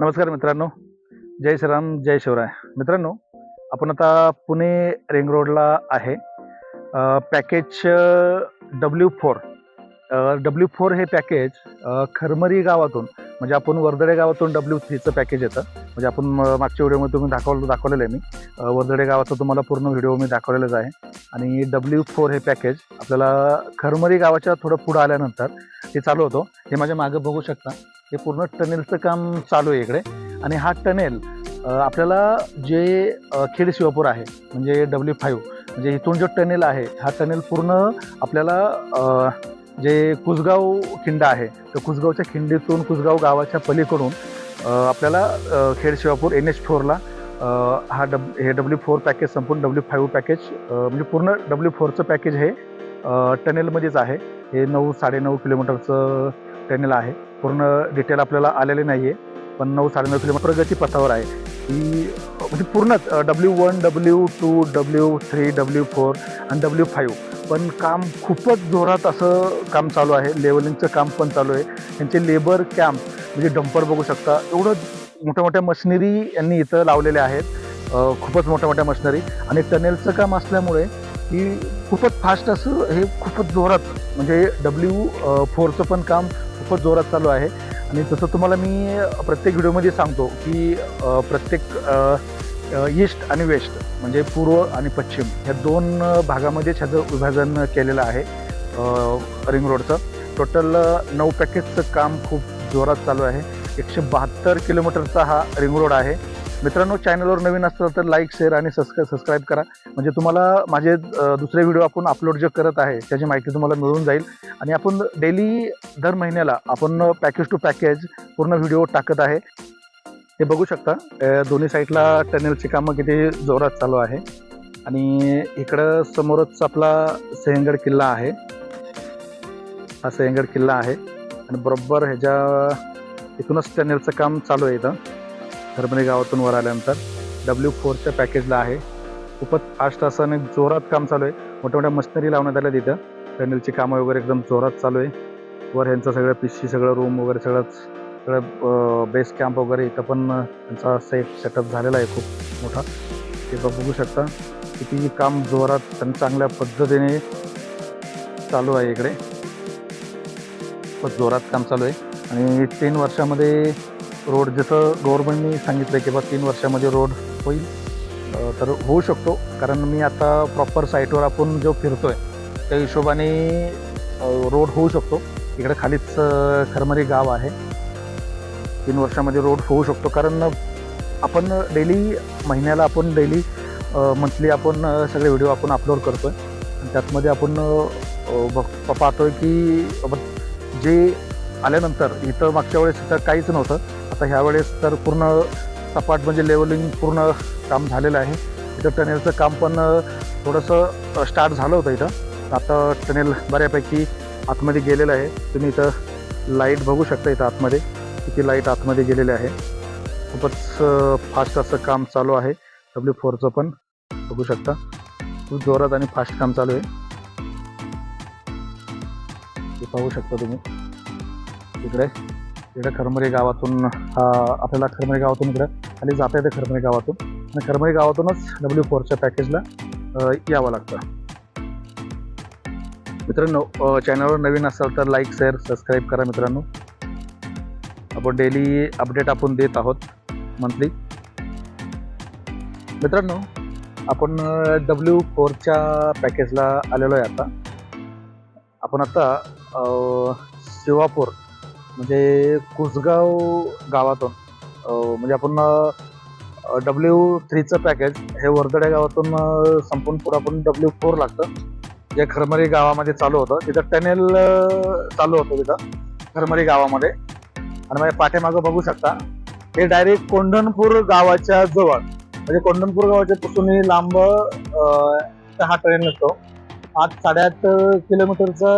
नमस्कार मित्रांनो. जय श्रीराम जय शिवराय. मित्रांनो आपण आता पुणे रिंग रोडला आहे. Package W four W four हे पॅकेज खरमरी गावातून म्हणजे आपण वर्दडे गावातून डब्ल्यू थ्रीचं पॅकेज येतं. म्हणजे आपण मागच्या व्हिडिओमध्ये तुम्ही दाखवलं दाखवलेलं आहे मी. अ, वर्दडे गावाचा तुम्हाला पूर्ण व्हिडिओ मी दाखवलेलाच आहे. आणि डब्ल्यू फोर हे पॅकेज आपल्याला खरमरी गावाच्या थोडं पुढं आल्यानंतर हे चालू होतो. हे माझ्या मागं बघू शकता. हे पूर्ण टनेलचं काम चालू आहे इकडे. आणि हा टनेल आपल्याला जे खेड शिवापूर आहे म्हणजे डब्ल्यू फाईव्ह म्हणजे इथून जो टनेल आहे हा टनेल पूर्ण आपल्याला जे कुसगाव खिंड आहे तर कुसगावच्या खिंडीतून कुसगाव गावाच्या पलीकडून आपल्याला खेड शिवापूर एन एच फोरला हा डब हे डब्ल्यू फोर पॅकेज संपूर्ण डब्ल्यू फाईव्ह पॅकेज म्हणजे पूर्ण डब्ल्यू फोरचं पॅकेज हे टनेलमध्येच आहे. हे नऊ साडेनऊ किलोमीटरचं टनेल आहे. पूर्ण डिटेल आपल्याला आलेले नाही आहे पण नऊ साडेनऊ किलोमीटर प्रगती पथावर आहे. ही म्हणजे पूर्णच W one W two W three W four आणि डब्ल्यू फाईव्ह पण काम खूपच जोरात असं काम चालू आहे. लेवलिंगचं काम पण चालू आहे. त्यांचे लेबर कॅम्प म्हणजे डंपर बघू शकता. एवढं मोठ्या मोठ्या मशिनरी यांनी इथं लावलेल्या आहेत. खूपच मोठ्या मोठ्या मशिनरी आणि टनेलचं काम असल्यामुळे की खूपच फास्ट असं हे खूपच जोरात म्हणजे डब्ल्यू फोरचं पण काम खूपच जोरात चालू आहे. आणि तसं तुम्हाला मी प्रत्येक व्हिडिओमध्ये सांगतो की प्रत्येक ईस्ट आणि वेस्ट म्हणजे पूर्व आणि पश्चिम ह्या दोन भागामध्ये भागामध्येच ह्याचं विभाजन केलेलं आहे रिंग रोडचं. टोटल नऊ पॅकेजचं काम खूप जोरात चालू आहे. एकशे बहात्तर किलोमीटरचा हा रिंग रोड आहे. मित्रांनो चॅनलवर नवीन असतात तर लाईक शेअर आणि सबस्क्राईब सबस्क्राईब करा. म्हणजे तुम्हाला माझे दुसरे व्हिडिओ आपण अपलोड जे करत आहे त्याची माहिती तुम्हाला मिळून जाईल. आणि आपण डेली दर महिन्याला आपण पॅकेज टू पॅकेज पूर्ण व्हिडिओ टाकत आहे. हे बघू शकता दोन्ही साईडला टनेलची कामं किती जोरात चालू आहे. आणि इकडं समोरच आपला सह्यंगड किल्ला आहे. हा सह्यंगड किल्ला आहे. आणि बरोबर ह्याच्या इथूनच टनेलचं काम चालू आहे इथं. धर्मणी गावातून वर आल्यानंतर डब्ल्यू फोरच्या पॅकेजला आहे. खूपच फास्ट तासाने जोरात काम चालू आहे. मोठ्या मोठ्या मशिनरी लावण्यात आल्या तिथं. टनेलची कामं वगैरे एकदम जोरात चालू आहे. वर ह्यांचं सगळं पिशी सगळं रूम वगैरे सगळंच सगळं बेस कॅम्प वगैरे इथं पण त्यांचा सेट सेटअप झालेला आहे खूप मोठा. ते बघू शकता. किती काम जोरात आणि चांगल्या पद्धतीने चालू आहे इकडे. खूपच जोरात काम चालू आहे. आणि तीन वर्षामध्ये रोड जसं गव्हर्नमेंटनी सांगितलं की बा तीन वर्षामध्ये रोड होईल. तर होऊ शकतो. कारण मी आता प्रॉपर साईटवर आपण जो फिरतो आहे त्या हिशोबाने रोड होऊ शकतो. इकडे खालीच खरमरी गाव आहे. तीन वर्षामध्ये रोड होऊ शकतो. कारण आपण डेली महिन्याला आपण डेली मंथली आपण सगळे व्हिडिओ आपण अपलोड करतो आहे त्यातमध्ये आपण अ, पाहतो आहे की जे आल्यानंतर इथं मागच्या वेळेस इथं काहीच नव्हतं. आता ह्या वेळेस तर पूर्ण सपाट म्हणजे लेवलिंग पूर्ण काम झालेलं आहे. इथं टनेलचं काम पण थोडंसं स्टार्ट झालं होतं इथं. आता टनेल बऱ्यापैकी आतमध्ये गेलेलं आहे. तुम्ही इथं लाइट बघू शकता इथं आतमध्ये किती लाइट आतमध्ये गेलेले आहे. खूपच फास्ट असं काम चालू आहे. डब्ल्यू फोरचं पण बघू शकता. खूप जोरात आणि फास्ट काम चालू आहे. ते पाहू शकता तुम्ही. इकडे. इकडे खरमरी गावातून आपल्याला खरमरी गावातून इकडे खाली जाता येते खरमरी गावातून. आणि खरमरी गावातूनच डब्ल्यू फोरच्या पॅकेजला यावं लागतं. मित्रांनो चॅनलवर नवीन असाल तर लाईक शेअर सबस्क्राईब करा मित्रांनो. आपण डेली अपडेट आपण देत आहोत मंथली मित्रांनो आपण डब्ल्यू फोरच्या पॅकेजला आलेलो आहे आता. आपण आता शिवापूर म्हणजे कुसगाव गावातून म्हणजे आपण डब्ल्यू थ्रीचं पॅकेज हे वर्दड्या गावातून संपून संपूर्ण पुढं आपण डब्ल्यू फोर लागतं. जे खरमरी गावामध्ये चालू होतं तिथं टनेल चालू होतं तिथं खरमरी गावामध्ये. आणि माझ्या पाठीमागं बघू शकता हे डायरेक्ट कोंढणपूर गावाच्या जवळ म्हणजे कोंढणपूर गावाच्या पासून लांब हा ट्रेन नसतो आठ साडेआठ किलोमीटरचा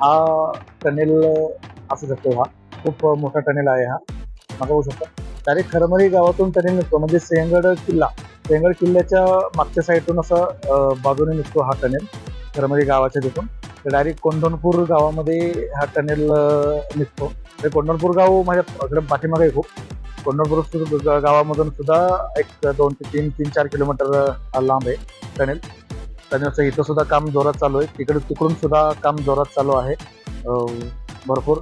हा टनेल असू शकतो हा. खूप मोठा टनेल आहे हा. मागं होऊ शकतो. डायरेक्ट खरमरी गावातून टनेल निघतो. म्हणजे सिंहगड किल्ला. सिंहगड किल्ल्याच्या मागच्या साईडून असं बाजूने निघतो हा टनेल. खरमरी गावाच्या तिथून. तर डायरेक्ट कोंढणपूर गावामध्ये हा टनेल निघतो. तर कोंढणपूर गाव माझ्या इकडे पाठीमागे खूप. कोंढणपूर गावामधून सुद्धा एक दोन ते तीन तीन चार किलोमीटर लांब आहे टनेल. टनेलचं इथं सुद्धा काम जोरात चालू आहे. तिकडे तिकडून सुद्धा काम जोरात चालू आहे. भरपूर.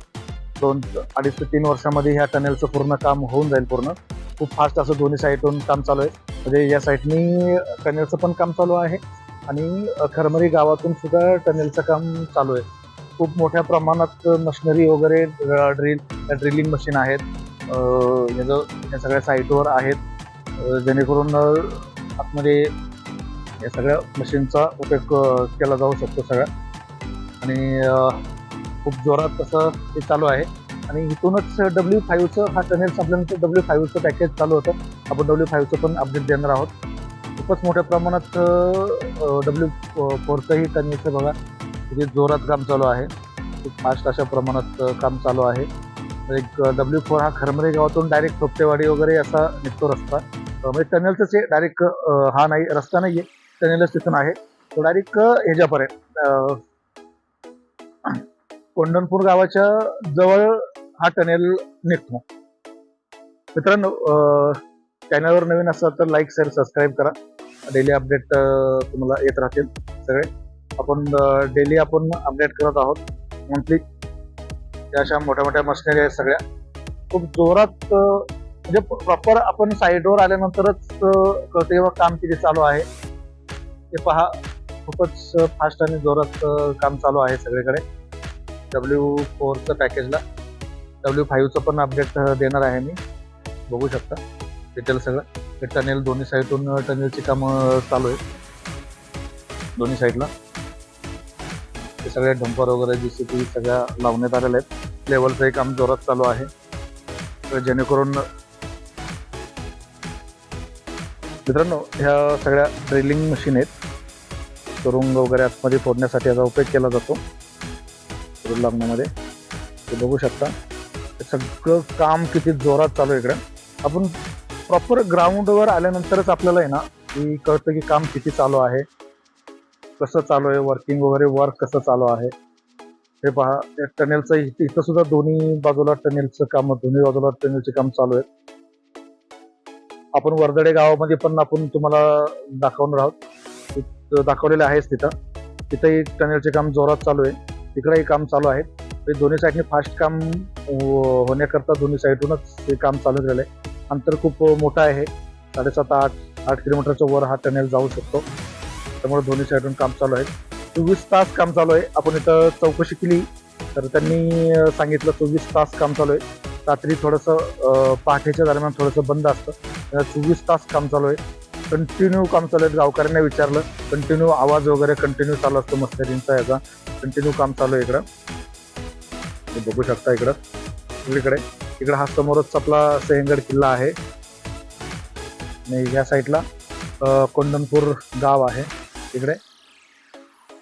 दोन अडीच ते तीन वर्षामध्ये ह्या टनेलचं पूर्ण काम होऊन जाईल पूर्ण. खूप फास्ट असं दोन्ही साईडून काम चालू आहे. म्हणजे या साईडनी टनेलचं पण काम चालू आहे आणि खरमरी गावातून सुद्धा टनेलचं काम चालू आहे. खूप मोठ्या प्रमाणात मशिनरी वगैरे ड्रिल ड्रिलिंग मशीन आहेत. या सगळ्या साईटवर आहेत. जेणेकरून आतमध्ये या सगळ्या मशीनचा उपयोग केला जाऊ शकतो सगळ्या आणि खूप जोरात तसं ते चालू आहे. आणि इथूनच डब्ल्यू फाईव्हचं हा टनेल संपल्यानंतर डब्ल्यू फाईव्हचं पॅकेज चालू होतं. आपण डब्ल्यू फाईव्हचं पण अपडेट देणार आहोत. खूपच मोठ्या प्रमाणात डब्ल्यू फोरचंही टनेलचं बघा तिथे जोरात काम चालू आहे. खूप फास्ट अशा प्रमाणात काम चालू आहे. एक डब्ल्यू फोर हा खरमरे गावातून डायरेक्ट थोपटेवाडी वगैरे असा निघतो रस्ता. म्हणजे टनेलचंच आहे डायरेक्ट हा नाही रस्ता नाही आहे टनेलच तिथून आहे. तो डायरेक्ट ह्याच्यापर्यंत कोंढणपूर गावाच्या जवळ हा टनेल निघतो. मित्रांनो चॅनलवर नवीन असाल तर लाईक शेअर सबस्क्राईब करा. डेली अपडेट तुम्हाला येत राहतील सगळे. आपण डेली आपण अपडेट करत आहोत. मंथली या अशा मोठ्या मोठ्या मशिनरी आहेत सगळ्या. खूप जोरात म्हणजे प्रॉपर आपण साईडवर आल्यानंतरच कळते कळतं काम किती चालू आहे. ते पहा खूपच फास्ट आणि जोरात काम चालू आहे सगळीकडे. डब्ल्यू फोरचं पॅकेजला डब्ल्यू फाईव्हचं पण अपडेट देणार आहे मी. बघू शकता. डिटेल सगळं. ते टनेल दोन्ही साईडून टनेलची कामं चालू आहे दोन्ही साईडला ते सगळे डंपर वगैरे जी सी पी सगळ्या लावण्यात आलेल्या आहेत. लेवलचंही काम जोरात चालू आहे. तर जेणेकरून मित्रांनो ह्या सगळ्या ड्रिलिंग मशीन आहेत. तुरुंग वगैरे आतमध्ये फोडण्यासाठी याचा उपयोग केला जातो. सुरुंग लावण्यामध्ये ते बघू शकता. सगळं काम किती जोरात चालू आहे इकडे. आपण प्रॉपर ग्राउंडवर आल्यानंतरच आपल्याला आहे ना की कळतं की काम किती चालू आहे. कसं चालू आहे वर्किंग वगैरे वर्क कसं चालू आहे. हे पहा या टनेलचं इथं इथं सुद्धा दोन्ही बाजूला टनेलचं काम दोन्ही बाजूला टनेलचे काम चालू आहे आपण वर्दडे गावामध्ये पण आपण तुम्हाला दाखवणार आहोत. दाखवलेलं आहेच तिथं. तिथंही टनेलचे काम जोरात चालू आहे. तिकडेही काम चालू आहे ते दोन्ही साईडने फास्ट काम होण्याकरता दोन्ही साईडूनच हे काम चालू झालेलं आहे अंतर खूप मोठं आहे. साडेसात आठ आठ किलोमीटरच्या वर हा टनेल जाऊ शकतो. त्यामुळे दोन्ही साईडून काम चालू आहे. चोवीस तास काम चालू आहे. आपण इथं चौकशी केली तर त्यांनी सांगितलं चोवीस तास काम चालू आहे. रात्री थोडंसं पहाटेच्या दरम्यान थोडंसं बंद असतं. चोवीस तास काम चालू आहे. कंटिन्यू काम चालू आहे गावकऱ्यांना विचारलं. कंटिन्यू आवाज वगैरे कंटिन्यू चालू असतो मस्तरींचा याचा. कंटिन्यू काम चालू आहे इकडं. तुम्ही बघू शकता इकडं. सगळीकडे. इकडं हा समोरच आपला सह्यगड किल्ला आहे. आणि या साईडला कोंडनपूर गाव आहे. इकडे.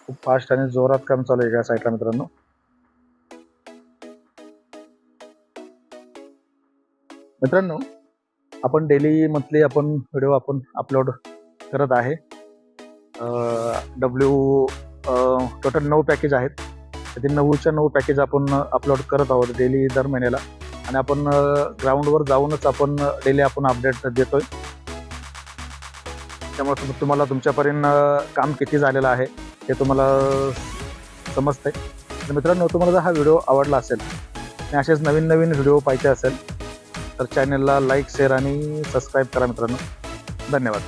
खूप फास्ट आणि जोरात काम चालू आहे या साईडला मित्रांनो. मित्रांनो आपण डेली मंथली आपण व्हिडिओ आपण अपलोड करत आहे. डब्ल्यू टोटल नऊ पॅकेज आहेत. ते नऊच्या नऊ पॅकेज आपण अपलोड करत आहोत डेली दर महिन्याला. आणि आपण ग्राउंडवर जाऊनच आपण डेली आपण अपडेट देतोय. त्यामुळे तुम्हाला तुमच्यापर्यंत काम किती झालेलं आहे हे तुम्हाला समजतंय. तर मित्रांनो तुम्हाला जर हा व्हिडिओ आवडला असेल आणि असेच नवीन नवीन व्हिडिओ पाहिजे असेल तर चॅनलला लाईक शेअर आणि सबस्क्राईब करा मित्रांनो. धन्यवाद.